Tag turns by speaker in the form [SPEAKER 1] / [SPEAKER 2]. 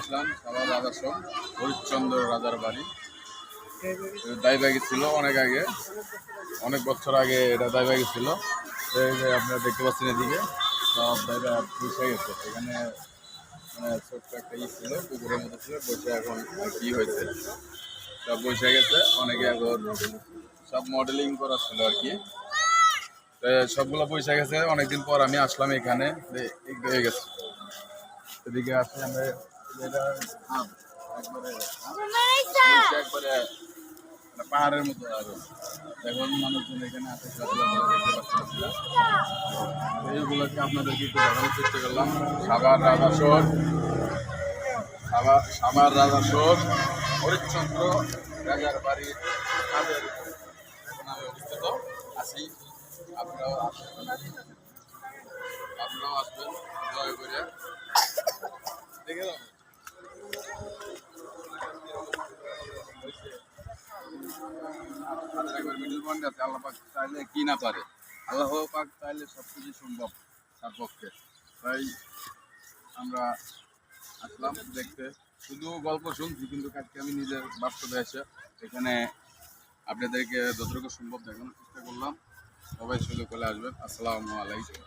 [SPEAKER 1] আসলাম সাবার রাজার সব হরিশ্চন্দ্র রাজার বাড়ি। দায়বাগি ছিল অনেক আগে, অনেক বছর আগে এটা দায়বাগি ছিল। আপনারা দেখতে পাচ্ছেন এদিকে, সব দায়বা বসে গেছে। এখানে মানে ছোট্ট একটা ই ছিল, পুকুরের মতো ছিল, বসে এখন কি হয়েছে। সব বসে গেছে, অনেকে এখন সব মডেলিং করা ছিল আর কি। সবগুলো পয়সা গেছে, অনেকদিন পর আমি আসলাম এখানে হয়ে গেছে। এদিকে আসলে আমরা একবারে পাহাড়ের মতো আর এখন মানুষজন এখানে আসে এইগুলোকে আপনাদেরকে একটু দেখানোর চেষ্টা করলাম সাবার রাজাসর সাবার রাজাসর হরিশ্চন্দ্র রাজার বাড়ির ছাদের এখন আমি অবস্থিত আছি আপনারাও আসবেন আপনারাও আসবেন জয় করে দেখে যাবেন তাদের একবার মিডল পয়েন্ট আছে, আল্লাহ পাক চাইলে কি না পারে। আল্লাহ পাক চাইলে সব কিছু সম্ভব তার পক্ষে। তাই আমরা আসলাম দেখতে। শুধু গল্প শুনছি, কিন্তু আজকে আমি নিজের বাস্তবে এসে এখানে আপনাদেরকে যতটুকু সম্ভব দেখানোর চেষ্টা করলাম। সবাই সুযোগ করে আসবেন। আসসালামু আলাইকুম।